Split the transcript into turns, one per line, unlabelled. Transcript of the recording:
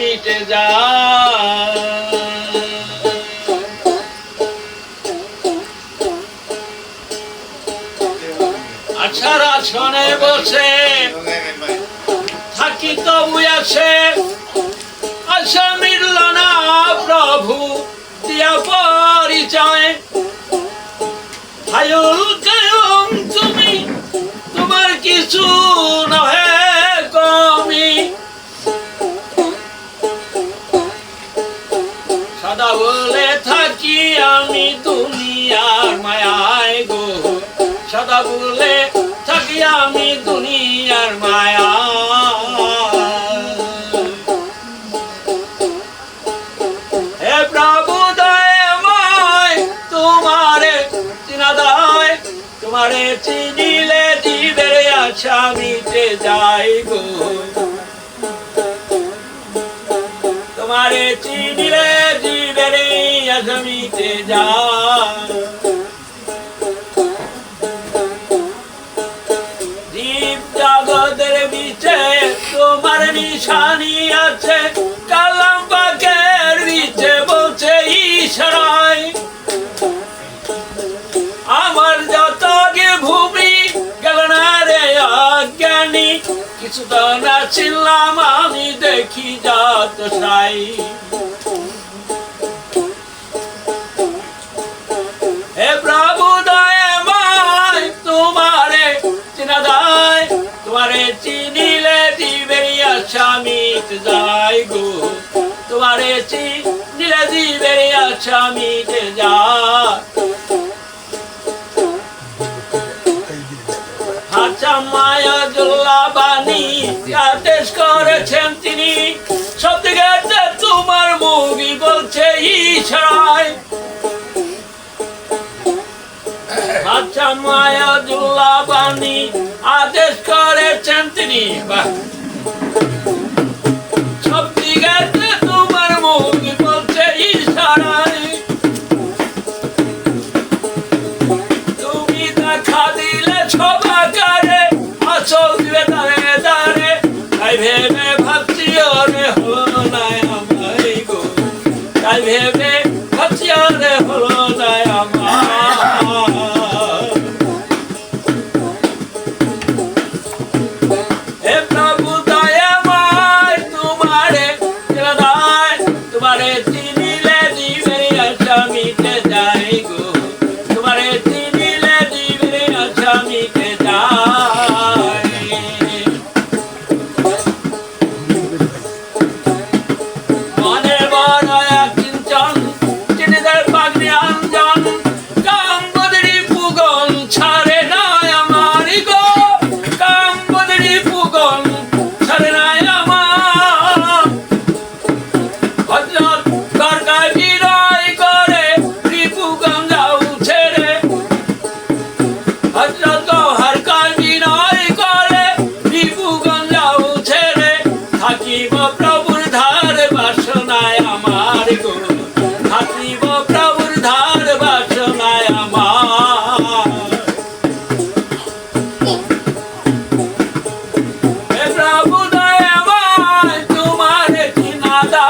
মিটে আছনে বসে থাকি তবু আছে। আশা মিলল না প্রভু, দিয়া পরিচয়। হায়ুল তুমি, তোমার কিছু নহে। দুনিয়ার মায়ায় গো। সদা বলে থাকি আমি দুনিয়ার মায়া। তোমারে চিনিলে জীবের আশা মিটে যাই গো। তোমারে চিনিলে জীবের মিটে যায়। জীব জগতের বিচে তোমার নিশানি আছে, কালাম বিচে বলছে ঈশ্বরায় আমার যত গে ভূমি গেল না রে অজ্ঞানী, কিছু তো না ছিলাম, আমি দেখি যত সাই। জীবের আশা মিট যায় আচ্ছা মায়া জুল্লা বাণী আদেশ করেছেন তিনি। থেকে তোমার মুভি বলছে ইশারায়। আচ্ছা মায়া জুল্লা বাণী আদেশ করেছেন তিনি। 香的葫芦在 감사합니다.